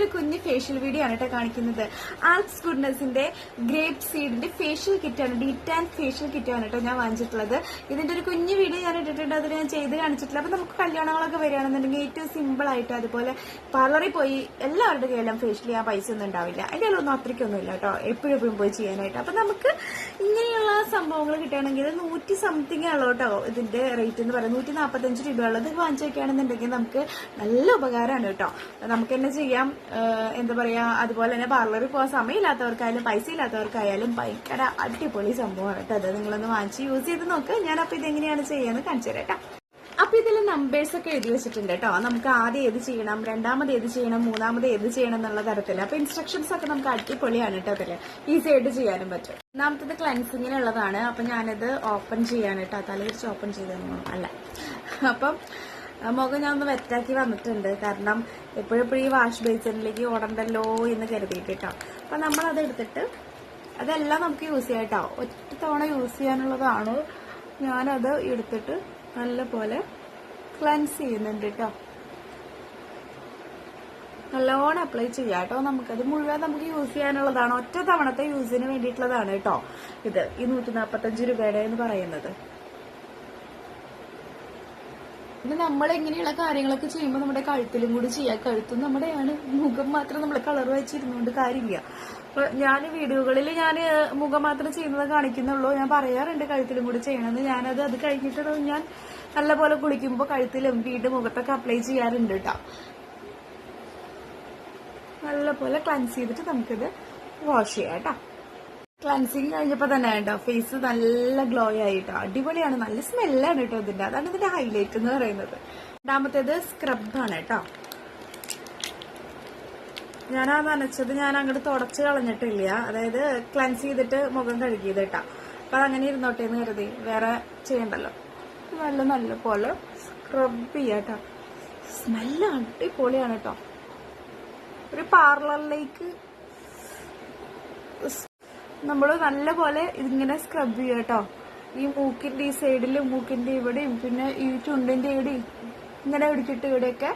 ഇന്നൊരു കുഞ്ഞ് facial video ആണ് കേട്ടോ കാണിക്കുന്നത്. ആൽപ്സ് ഗുഡ്നസിന്റെ ഗ്രേപ്പ് സീഡിന്റെ ഫേഷ്യൽ കിറ്റാണ് ആൻഡ് ഫേഷ്യൽ കിറ്റാണ് കേട്ടോ ഞാൻ വാങ്ങിച്ചിട്ടുള്ളത്. ഇതിന്റെ ഒരു കുഞ്ഞു വീഡിയോ ഞാൻ ഇട്ടിട്ടുണ്ട് അതിൽ ഞാൻ ചെയ്ത് കാണിച്ചിട്ടില്ല. അപ്പൊ നമുക്ക് കല്യാണങ്ങളൊക്കെ വരികയാണെന്നുണ്ടെങ്കിൽ ഏറ്റവും സിമ്പിൾ ആയിട്ട് അതുപോലെ പാർലറിൽ പോയി എല്ലാവരുടെ കയ്യിലും ഫേഷ്യൽ ചെയ്യാൻ പൈസ ഒന്നും ഉണ്ടാവില്ല. ഒന്നും അത്രയ്ക്കൊന്നും ഇല്ല കേട്ടോ എപ്പോഴും എപ്പോഴും പോയി ചെയ്യാനായിട്ട്. അപ്പൊ നമുക്ക് ഇങ്ങനെയുള്ള സംഭവങ്ങൾ കിട്ടുകയാണെങ്കിൽ നൂറ്റി സംതിങ് ആണല്ലോ കേട്ടോ ഇതിന്റെ റേറ്റ് എന്ന് പറയുന്നത്. നൂറ്റി നാൽപ്പത്തഞ്ച് രൂപയുള്ളത് വാങ്ങിച്ചു വെക്കുകയാണെന്നുണ്ടെങ്കിൽ നമുക്ക് നല്ല ഉപകാരമാണ് കേട്ടോ നമുക്ക് തന്നെ ചെയ്യാം. എന്താ പറയാ അതുപോലെ തന്നെ പാർലറിൽ പോകാൻ സമയമില്ലാത്തവർക്കായാലും പൈസ ഇല്ലാത്തവർക്കായാലും ഭയങ്കര അടിപൊളി സംഭവമാണ് കേട്ടോ അത് നിങ്ങളൊന്ന് വാങ്ങിച്ച് യൂസ് ചെയ്ത് നോക്ക്. ഞാനപ്പോൾ ഇതെങ്ങനെയാണ് ചെയ്യാന്ന് കാണിച്ചു തരാം അപ്പൊ ഇതിൽ നമ്പേഴ്സ് ഒക്കെ എഴുതി വെച്ചിട്ടുണ്ട് കേട്ടോ. നമുക്ക് ആദ്യം ഏത് ചെയ്യണം രണ്ടാമത് ഏത് ചെയ്യണം മൂന്നാമത് ഏത് ചെയ്യണം എന്നുള്ള തരത്തിൽ അപ്പൊ ഇൻസ്ട്രക്ഷൻസ് ഒക്കെ നമുക്ക് അടിപൊളിയാണ് കേട്ടോ അതിൽ ഈസി ആയിട്ട് ചെയ്യാനും പറ്റും. ഒന്നാമത്തത് ക്ലൻസിങ്ങിനുള്ളതാണ് അപ്പൊ ഞാനിത് ഓപ്പൺ ചെയ്യാൻ കേട്ടോ. തല തിരിച്ച് ഓപ്പൺ ചെയ്തെന്നോ അല്ല. അപ്പം മുഖം ഞാൻ ഒന്ന് വെറ്റാക്കി വന്നിട്ടുണ്ട്. കാരണം എപ്പോഴെപ്പോഴും ഈ വാഷ് ബേസിനിലേക്ക് ഓടണ്ടല്ലോ എന്ന് കരുതിയിട്ട്. കേട്ടോ അപ്പൊ നമ്മൾ അത് എടുത്തിട്ട് അതെല്ലാം നമുക്ക് യൂസ് ചെയ്യാം കേട്ടോ ഒറ്റ തവണ യൂസ് ചെയ്യാനുള്ളതാണ്. ഞാനത് എടുത്തിട്ട് നല്ലപോലെ ക്ലൻസ് ചെയ്യുന്നുണ്ട് കേട്ടോ നല്ലോണം അപ്ലൈ ചെയ്യാം കേട്ടോ നമുക്കത്. മുഴുവൻ നമുക്ക് യൂസ് ചെയ്യാനുള്ളതാണ്. ഒറ്റ തവണത്തെ യൂസിന് വേണ്ടിയിട്ടുള്ളതാണ് കേട്ടോ ഇത്. ഈ നൂറ്റി നാൽപ്പത്തഞ്ച് രൂപയുടെ എന്ന് പറയുന്നത്. പിന്നെ നമ്മൾ എങ്ങനെയുള്ള കാര്യങ്ങളൊക്കെ ചെയ്യുമ്പോൾ നമ്മുടെ കഴുത്തിലും കൂടി ചെയ്യാം. കഴുത്തും നമ്മുടെയാണ്. മുഖം മാത്രം നമ്മൾ കളർ വെച്ചിരുന്നുകൊണ്ട് കാര്യമില്ല. അപ്പൊ ഞാൻ വീഡിയോകളിൽ ഞാൻ മുഖം മാത്രം ചെയ്യുന്നത് കാണിക്കുന്നുള്ളൂ. ഞാൻ പറയാറുണ്ട് കഴുത്തിലും കൂടി ചെയ്യണമെന്ന്. ഞാനത് അത് കഴിഞ്ഞിട്ട് ഞാൻ നല്ലപോലെ കുളിക്കുമ്പോൾ കഴുത്തിലും വീണ്ടും മുഖത്തൊക്കെ അപ്ലൈ ചെയ്യാറുണ്ട് കേട്ടോ നല്ലപോലെ ക്ലൻസ് ചെയ്തിട്ട് നമുക്കിത് വാഷ് ചെയ്യാം കേട്ടോ ക്ലൻസിങ് കഴിഞ്ഞപ്പോ തന്നെ കേട്ടോ ഫേസ് നല്ല ഗ്ലോ ആയിട്ടോ. അടിപൊളിയാണ്. നല്ല സ്മെല്ലാണ് കേട്ടോ ഇതിന്റെ. അതാണ് ഇതിന്റെ ഹൈലൈറ്റ് എന്ന് പറയുന്നത്. രണ്ടാമത്തേത് സ്ക്രബാണ് കേട്ടോ ഞാൻ നനച്ചത് ഞാൻ അങ്ങോട്ട് തുടച്ച് കളഞ്ഞിട്ടില്ല. അതായത് ക്ലൻസ് ചെയ്തിട്ട് മുഖം കഴുകിയത് കേട്ടോ അപ്പൊ അതങ്ങനെ ഇരുന്നോട്ടെ എന്ന് കരുതി. വേറെ ചെയ്യണ്ടല്ലോ. നല്ല നല്ല പോലെ സ്ക്രബ് ചെയ്യാട്ടോ സ്മെല്ല് അടിപൊളിയാണ് കേട്ടോ ഒരു പാർലറിലേക്ക് നമ്മൾ നല്ലപോലെ ഇതിങ്ങനെ സ്ക്രബ് ചെയ്യുക കേട്ടോ. ഈ മൂക്കിന്റെ ഈ സൈഡിലും മൂക്കിന്റെ ഇവിടെയും പിന്നെ ഈ ചുണ്ടിന്റെ ഇവിടെയും ഇങ്ങനെ പിടിച്ചിട്ട് ഇവിടെയൊക്കെ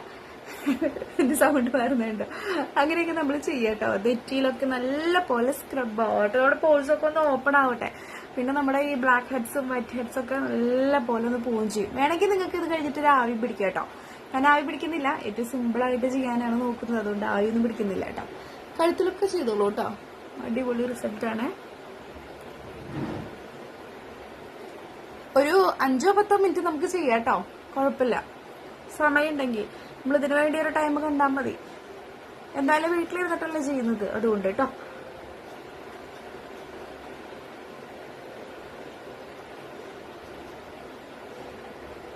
എന്റെ സൗണ്ട് വരുന്നുണ്ട് അങ്ങനെയൊക്കെ നമ്മൾ ചെയ്യട്ടോ നെറ്റിയിലൊക്കെ നല്ല പോലെ സ്ക്രബ് ആവട്ടെ നമ്മുടെ പോൾസ് ഒക്കെ ഒന്ന് ഓപ്പൺ ആവട്ടെ. പിന്നെ നമ്മുടെ ഈ ബ്ലാക്ക് ഹെഡ്സും വൈറ്റ് ഹെഡ്സും ഒക്കെ നല്ല പോലെ ഒന്ന് പോവുകയും ചെയ്യും. വേണമെങ്കിൽ നിങ്ങൾക്ക് ഇത് കഴിഞ്ഞിട്ട് ഒരു ആവി പിടിക്കാം കേട്ടോ. ഞാൻ ആവി പിടിക്കുന്നില്ല. ഏറ്റവും സിമ്പിൾ ആയിട്ട് ചെയ്യാനാണ് നോക്കുന്നത്. അതുകൊണ്ട് ആവി ഒന്നും പിടിക്കുന്നില്ല കേട്ടോ. കഴുത്തിലൊക്കെ ചെയ്തോളൂ കേട്ടോ. അടിപൊളി റിസൾട്ട് ആണ് ഒരു അഞ്ചോ പത്തോ മിനിറ്റ് നമുക്ക് ചെയ്യാം കേട്ടോ കുഴപ്പമില്ല. സമയമുണ്ടെങ്കിൽ. നമ്മൾ ഇതിനു വേണ്ടി ഒരു ടൈം കണ്ടാൽ മതി. എന്തായാലും വീട്ടിലിരുന്നിട്ടല്ലേ ചെയ്യുന്നത് അതുകൊണ്ട് കേട്ടോ.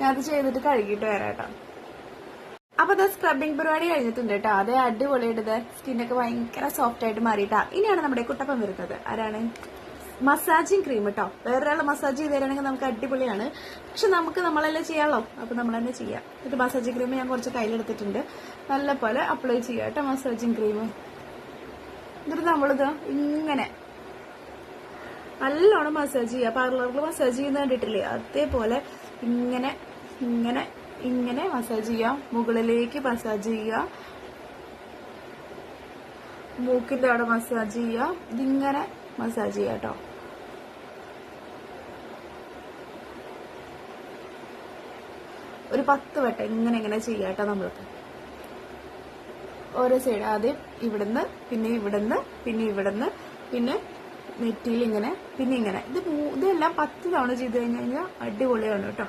ഞാനത് ചെയ്തിട്ട് കഴുകിയിട്ട് വരാം കേട്ടോ. അപ്പൊ ഇത് സ്ക്രബിംഗ് പരിപാടി കഴിഞ്ഞിട്ടുണ്ട് കേട്ടോ. അതേ അടിപൊളിയായിട്ട് സ്കിന്നൊക്കെ ഭയങ്കര സോഫ്റ്റ് ആയിട്ട് മാറിയിട്ടാ. ഇനിയാണ് നമ്മുടെ കുട്ടപ്പം വരുന്നത്. ആരാണ്? മസാജിങ് ക്രീം കേട്ടോ വേറൊരാൾ മസാജ് ചെയ്ത് തരാണെങ്കിൽ നമുക്ക് അടിപൊളിയാണ്. പക്ഷെ നമുക്ക് നമ്മളല്ലേ ചെയ്യാമല്ലോ അപ്പൊ നമ്മൾ തന്നെ ചെയ്യാം. ഇത് മസാജിങ് ക്രീം ഞാൻ കുറച്ച് കയ്യിലെടുത്തിട്ടുണ്ട്. നല്ല പോലെ അപ്ലൈ ചെയ്യാം കേട്ടോ മസാജിങ് ക്രീം എന്നിട്ട് നമ്മളിത് ഇങ്ങനെ നല്ലോണം മസാജ് ചെയ്യുക. പാർലറിൽ മസാജ് ചെയ്യുന്ന കണ്ടിട്ടില്ലേ? അതേപോലെ ഇങ്ങനെ ഇങ്ങനെ ഇങ്ങനെ മസാജ് ചെയ്യാം. മുകളിലേക്ക് മസാജ് ചെയ്യുക മൂക്കിന്റെ അവിടെ മസാജ് ചെയ്യുക ഇതിങ്ങനെ മസാജ് ചെയ്യുക കേട്ടോ. ഒരു പത്ത് വട്ടം ഇങ്ങനെ ഇങ്ങനെ ചെയ്യാം കേട്ടോ ഓരോ സൈഡ് ആദ്യം ഇവിടുന്ന് പിന്നെ ഇവിടുന്ന് പിന്നെ ഇവിടുന്ന് പിന്നെ നെറ്റിയിൽ ഇങ്ങനെ പിന്നെ ഇങ്ങനെ. ഇത് ഇതെല്ലാം പത്ത് തവണ ചെയ്ത് കഴിഞ്ഞ് കഴിഞ്ഞാൽ അടിപൊളിയാണ് കേട്ടോ.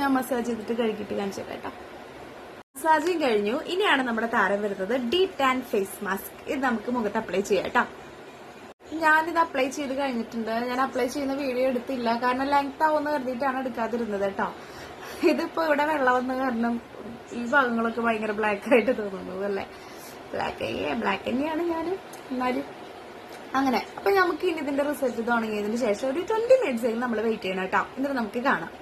ഞാൻ മസാജ് ചെയ്തിട്ട് കഴുകിയിട്ട് കാണിച്ചു കേട്ടോ. മസാജിങ് കഴിഞ്ഞു. ഇനിയാണ് നമ്മുടെ താരം വരുന്നത്. ഡി ടാൻ ഫേസ് മാസ്ക് ഇത് നമുക്ക് മുഖത്ത് അപ്ലൈ ചെയ്യാം കേട്ടോ. ഞാനിത് അപ്ലൈ ചെയ്ത് കഴിഞ്ഞിട്ടുണ്ട്. ഞാൻ അപ്ലൈ ചെയ്യുന്ന വീഡിയോ എടുത്തില്ല. കാരണം ലെങ്ത് ആവുമെന്ന് കരുതിയിട്ടാണ് എടുക്കാതിരുന്നത് കേട്ടോ. ഇതിപ്പോ ഇവിടെ വെള്ളം വന്ന കാരണം ഈ ഭാഗങ്ങളൊക്കെ ഭയങ്കര ബ്ലാക്ക് ആയിട്ട് തോന്നുന്നു അല്ലേ? ബ്ലാക്ക് ബ്ലാക്ക് തന്നെയാണ് ഞാൻ. എന്നാലും അങ്ങനെ. അപ്പൊ നമുക്ക് ഇനി ഇതിന്റെ റിസൾട്ട് തുടങ്ങിയതിന് ശേഷം ഒരു ട്വന്റി മിനിറ്റ്സ് നമ്മൾ വെയിറ്റ് ചെയ്യണം കേട്ടോ. എന്നിട്ട് നമുക്ക് കാണാം.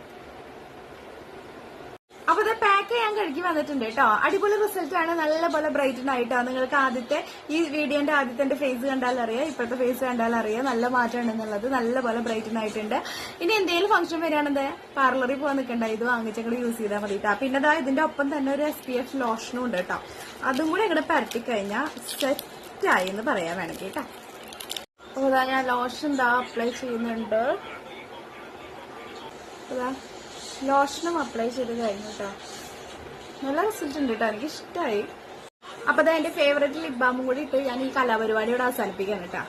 അപ്പൊ ഇത് പാക്ക് ചെയ്യാൻ കഴുകി വന്നിട്ടുണ്ട് കേട്ടോ അടിപൊളി റിസൾട്ട് ആണ്. നല്ല പോലെ ബ്രൈറ്റൻ ആയിട്ടോ? നിങ്ങൾക്ക് ആദ്യത്തെ ഈ വീഡിയോന്റെ ആദ്യത്തെ ഫേസ് കണ്ടാൽ അറിയാം ഇപ്പോഴത്തെ ഫേസ് കണ്ടാൽ അറിയാം നല്ല മാറ്റം ഉണ്ടെന്നുള്ളത് നല്ല പോലെ ബ്രൈറ്റൻ ആയിട്ടുണ്ട്. ഇനി എന്തെങ്കിലും ഫംഗ്ഷൻ വരികയാണെന്ന് പാർലറിൽ പോകാൻ നിൽക്കണ്ട ഇത് വാങ്ങിച്ചങ്ങൾ യൂസ് ചെയ്താൽ മതി പിന്നെ അതാ ഇതിന്റെ ഒപ്പം തന്നെ ഒരു എസ് പി എഫ് ലോഷനും ഉണ്ട് കേട്ടോ അതും കൂടെ ഇങ്ങനെ പരത്തി കഴിഞ്ഞാൽ സെറ്റായി എന്ന് പറയാൻ വേണമെങ്കിൽ കേട്ടോ അപ്പോൾ ഞാൻ ലോഷൻ എന്താ അപ്ലൈ ചെയ്യുന്നുണ്ട്. ഇതാ ലോഷനും അപ്ലൈ ചെയ്ത് കഴിഞ്ഞു കേട്ടോ നല്ല റിസൾട്ട് ഉണ്ട് കേട്ടോ എനിക്ക് ഇഷ്ടമായി അപ്പൊ അതാ എന്റെ ഫേവറേറ്റ് ലിപ് ബാമും കൂടി ഇട്ട് ഞാൻ ഈ കലാപരിപാടിയോട് അവസാനിപ്പിക്കാം കേട്ടോ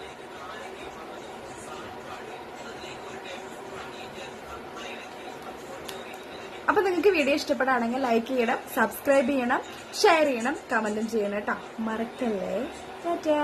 അപ്പൊ നിങ്ങൾക്ക് വീഡിയോ ഇഷ്ടപ്പെടുകയാണെങ്കിൽ ലൈക്ക് ചെയ്യണം സബ്സ്ക്രൈബ് ചെയ്യണം ഷെയർ ചെയ്യണം കമന്റും ചെയ്യണം കേട്ടോ മറക്കല്ലേ? ടാറ്റാ.